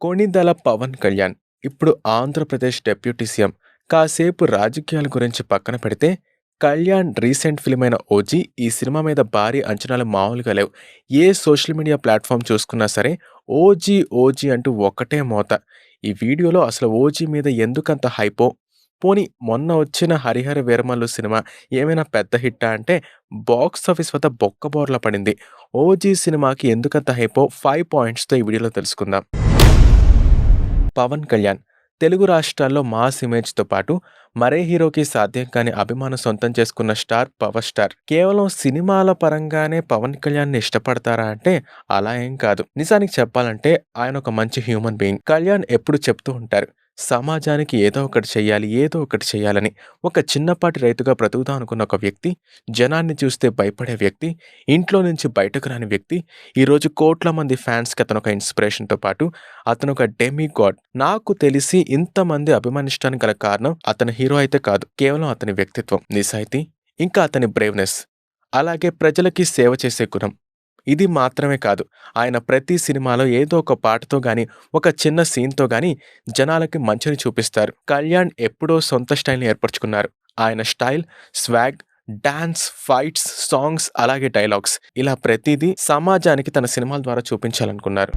కొణిదల పవన్ కళ్యాణ్ ఇప్పుడు Andhra Pradesh deputy CM. కాసేపు రాజకీయాల గురించి పక్కన పెడితే కళ్యాణ్ రీసెంట్ ఫిల్మ్ అయిన ఓజీ ఈ సినిమా మీద భారీ అంచనాలు మామూలుగా లేవు. ఏ సోషల్ మీడియా ప్లాట్ఫామ్ చూసుకున్నా సరే ఓజీ ఓజీ అంటూ ఒకటే మోత. ఈ వీడియోలో అసలు ఓజీ మీద ఎందుకంత హైపో? పోనీ మొన్న వచ్చిన హరిహర వీరమల్లు సినిమా ఏమైనా పెద్ద హిట్టా అంటే బాక్స్ ఆఫీస్ వద్ద బొక్కబోర్ల పడింది. ఓజీ సినిమాకి ఎందుకంత హైపో? ఫైవ్ పాయింట్స్తో ఈ వీడియోలో తెలుసుకుందాం. పవన్ కళ్యాణ్. తెలుగు రాష్ట్రాల్లో మాస్ ఇమేజ్తో పాటు మరే హీరోకి సాధ్యం కాని అభిమానం సొంతం చేసుకున్న స్టార్ పవర్ స్టార్. కేవలం సినిమాల పరంగానే పవన్ కళ్యాణ్ని ఇష్టపడతారా అంటే అలా ఏం కాదు. నిజానికి చెప్పాలంటే ఆయన ఒక మంచి హ్యూమన్ బీయింగ్. కళ్యాణ్ ఎప్పుడు చెప్తూ ఉంటారు సమాజానికి ఏదో ఒకటి చెయ్యాలి ఏదో ఒకటి చేయాలని ఒక చిన్నపాటి రైతుగా బ్రతుకుదాం అనుకున్న ఒక వ్యక్తి జనాన్ని చూస్తే భయపడే వ్యక్తి ఇంట్లో నుంచి బయటకు రాని వ్యక్తి ఈరోజు కోట్ల మంది ఫ్యాన్స్కి అతను ఒక ఇన్స్పిరేషన్తో పాటు అతను ఒక డెమీ గాడ్ నాకు తెలిసి ఇంతమంది అభిమానిష్టానికి గల కారణం అతని హీరో అయితే కాదు కేవలం అతని వ్యక్తిత్వం నిజాయితీ ఇంకా అతని బ్రేవ్నెస్ అలాగే ప్రజలకి సేవ చేసే గుణం ఇది మాత్రమే కాదు. ఆయన ప్రతి సినిమాలో ఏదో ఒక పాటతో గాని ఒక చిన్న సీన్తో గాని జనాలకి మంచిని చూపిస్తారు. కళ్యాణ్ ఎప్పుడో సొంత స్టైల్ని ఏర్పరచుకున్నారు. ఆయన style swag dance fights songs అలాగే డైలాగ్స్ ఇలా ప్రతిదీ సమాజానికి తన సినిమాల ద్వారా చూపించాలనుకున్నారు.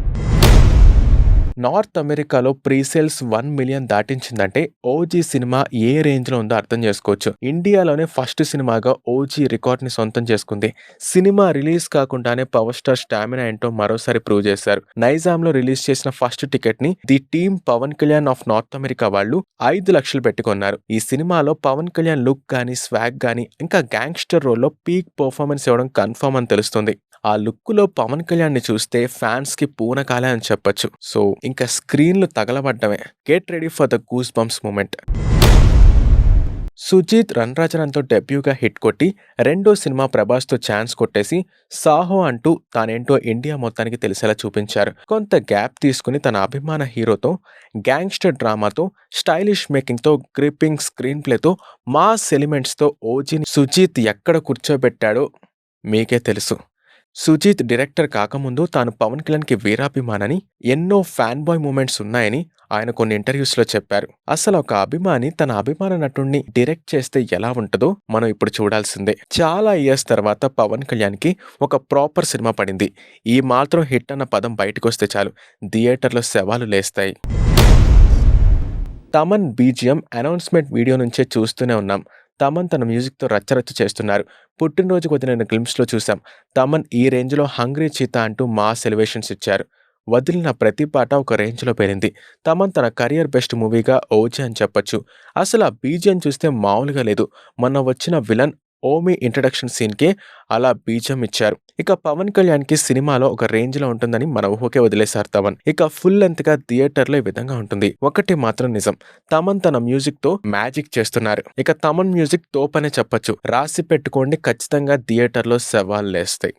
నార్త్ అమెరికాలో ప్రీసేల్స్ వన్ మిలియన్ దాటించిందంటే ఓజీ సినిమా ఏ రేంజ్లో ఉందో అర్థం చేసుకోవచ్చు. ఇండియాలోనే ఫస్ట్ సినిమాగా ఓజీ రికార్డ్ని సొంతం చేసుకుంది. సినిమా రిలీజ్ కాకుండానే పవర్ స్టార్ స్టామినా ఏంటో మరోసారి ప్రూవ్ చేశారు. నైజాంలో రిలీజ్ చేసిన first టికెట్ని the team Pawan Kalyan of north America వాళ్ళు ఐదు లక్షలు పెట్టుకున్నారు. ఈ సినిమాలో పవన్ కళ్యాణ్ లుక్ గానీ స్వాగ్ గానీ ఇంకా గ్యాంగ్స్టర్ రోల్లో పీక్ పర్ఫార్మెన్స్ ఇవ్వడం కన్ఫర్మ్ అని తెలుస్తుంది. ఆ లుక్లో పవన్ కళ్యాణ్ని చూస్తే ఫ్యాన్స్కి పూనకాలే అని చెప్పొచ్చు. సో ఇంకా స్క్రీన్లు తగలబడ్డమే. Get ready for the goose bumps moment. Sujeeth రన్రాజనంతో డెబ్యూగా హిట్ కొట్టి రెండో సినిమా ప్రభాస్తో ఛాన్స్ కొట్టేసి సాహో అంటూ తానేంటో ఇండియా మొత్తానికి తెలిసేలా చూపించారు. కొంత గ్యాప్ తీసుకుని తన అభిమాన హీరోతో గ్యాంగ్స్టర్ డ్రామాతో స్టైలిష్ మేకింగ్తో గ్రిప్పింగ్ స్క్రీన్ ప్లేతో మాస్ ఎలిమెంట్స్తో ఓజీని సుజీత్ ఎక్కడ కూర్చోబెట్టాడో మీకే తెలుసు. సుజీత్ డైరెక్టర్ కాకముందు తాను పవన్ కళ్యాణ్కి వీరాభిమానని ఎన్నో ఫ్యాన్ బాయ్ మూమెంట్స్ ఉన్నాయని ఆయన కొన్ని ఇంటర్వ్యూస్లో చెప్పారు. అసలు ఒక అభిమాని తన అభిమాన నటుణ్ణి డైరెక్ట్ చేస్తే ఎలా ఉంటుందో మనం ఇప్పుడు చూడాల్సిందే. చాలా ఇయర్స్ తర్వాత పవన్ కళ్యాణ్కి ఒక ప్రాపర్ సినిమా పడింది. ఈ మాత్రం హిట్ అన్న పదం బయటకు వస్తే చాలు. థియేటర్లో శవాలు లేస్తాయి. తమన్ బీజిఎం అనౌన్స్మెంట్ వీడియో నుంచే చూస్తూనే ఉన్నాం. తమన్ తన మ్యూజిక్తో రచ్చరచ్చ చేస్తున్నారు. పుట్టినరోజుకు వదిలిన గ్లిమ్స్లో చూసాం. తమన్ ఈ రేంజ్లో హంగ్రీ చీతా అంటూ మాస్ ఎలివేషన్స్ ఇచ్చారు. వదిలిన ప్రతి పాట ఒక రేంజ్లో పేరింది. తమన్ తన కెరియర్ బెస్ట్ మూవీగా ఓజే అని చెప్పొచ్చు. అసలు ఆ బీజియం చూస్తే మామూలుగా లేదు. మొన్న వచ్చిన విలన్ ఓమి ఇంట్రడక్షన్ సీన్కే అలా బీజం ఇచ్చారు. ఇక పవన్ కళ్యాణ్కి సినిమాలో ఒక రేంజ్లో ఉంటుందని మన ఊహకే వదిలేశారు తమన్. ఇక ఫుల్ లెంత్గా థియేటర్లో ఈ విధంగా ఉంటుంది. ఒకటి మాత్రం నిజం. తమన్ తన మ్యూజిక్తో మ్యాజిక్ చేస్తున్నారు. ఇక తమన్ మ్యూజిక్ తోపనే చెప్పొచ్చు. రాసి పెట్టుకోండి ఖచ్చితంగా థియేటర్లో సవాల్ లేస్తాయి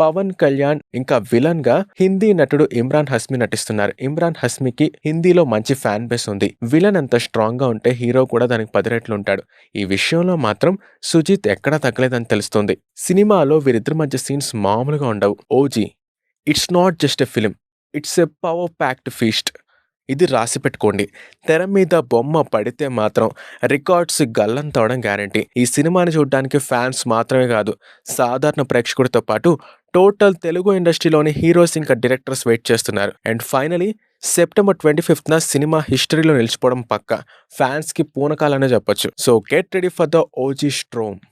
పవన్ కళ్యాణ్ ఇంకా విలన్గా హిందీ నటుడు ఇమ్రాన్ హస్మి నటిస్తున్నారు. ఇమ్రాన్ హస్మికి హిందీలో మంచి ఫ్యాన్ బేస్ ఉంది. విలన్ అంత స్ట్రాంగ్గా ఉంటే హీరో కూడా దానికి పది రెట్లు ఉంటాడు. ఈ విషయంలో మాత్రం సుజిత్ ఎక్కడా తగ్గలేదని తెలుస్తుంది. సినిమాలో వీరిద్దరి మధ్య సీన్స్ మామూలుగా ఉండవు. OG it's not just a film. It's a power packed feast. ఇది రాసి పెట్టుకోండి. తెర మీద బొమ్మ పడితే మాత్రం రికార్డ్స్ గల్లంతవడం గ్యారంటీ. ఈ సినిమాని చూడడానికి ఫ్యాన్స్ మాత్రమే కాదు సాధారణ ప్రేక్షకుడితో పాటు టోటల్ తెలుగు ఇండస్ట్రీలోని హీరోస్ ఇంకా డైరెక్టర్స్ వెయిట్ చేస్తున్నారు. అండ్ ఫైనలీ సెప్టెంబర్ ట్వంటీ ఫిఫ్త్న సినిమా హిస్టరీలో నిలిచిపోవడం పక్క. ఫ్యాన్స్కి పూనకాలనే చెప్పొచ్చు. So get ready for the OG storm.